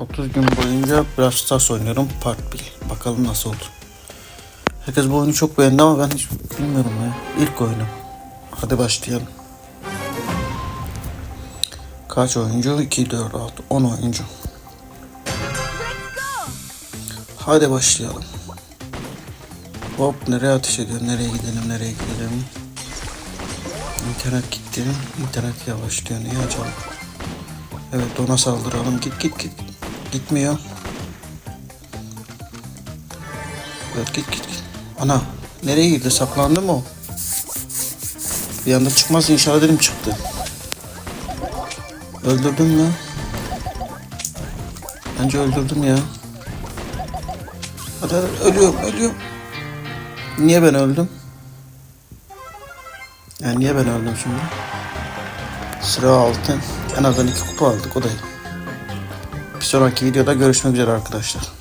30 gün boyunca Brawl Stars oynuyorum part 1. Bakalım nasıl olur. Herkes bu oyunu çok beğendi ama ben hiç bilmiyorum ya. İlk oyunum. Hadi başlayalım. Kaç oyuncu? 2, 4, 6, 10 oyuncu. Hadi başlayalım. Hop nereye ateş ediyor? Nereye gidelim? Nereye gidelim? İnternet gitti. İnternet yavaşlıyor. Niye acaba? Evet ona saldıralım. Git git git. Gitmiyor. Evet git git git. Ana nereye gitti? Saklandı mı o? Bir anda çıkmaz inşallah dedim çıktı. Öldürdüm mü? Bence öldürdüm ya. Hadi, hadi ölüyorum ölüyorum. Niye ben öldüm? Yani niye ben öldüm şimdi? Sıra altın. En azından iki kupa aldık o da iyi. Sonraki videoda görüşmek üzere arkadaşlar.